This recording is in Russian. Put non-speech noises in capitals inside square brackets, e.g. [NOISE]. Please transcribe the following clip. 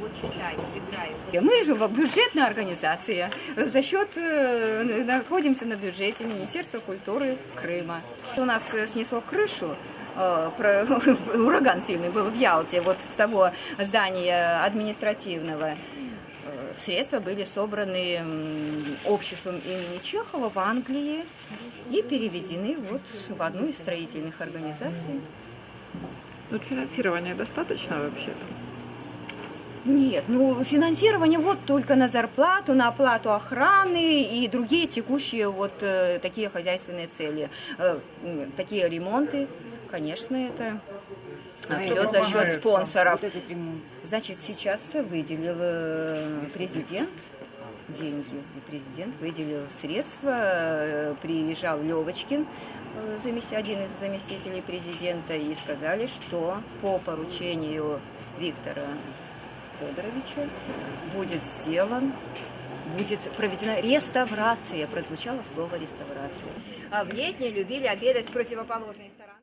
вот читаю, играю. Мы же бюджетная организация. За счет э, находимся на бюджете Министерства культуры Крыма. У нас э, снесло крышу э, про, [LAUGHS] ураган сильный был в Ялте, вот с того здания административного. Средства были собраны обществом имени Чехова в Англии и переведены вот в одну из строительных организаций. Вот финансирования достаточно вообще-то? Нет, ну финансирование вот только на зарплату, на оплату охраны и другие текущие вот э, такие хозяйственные цели. Э, такие ремонты, конечно, это А все за счет спонсоров. Вот. Значит, сейчас выделил э, президент деньги, и президент выделил средства, э, приезжал Левочкин, э, один из заместителей президента, и сказали, что по поручению Виктора Федоровича будет сделан будет проведена реставрация. Прозвучало слово реставрация. А в летние любили обедать с противоположной стороны.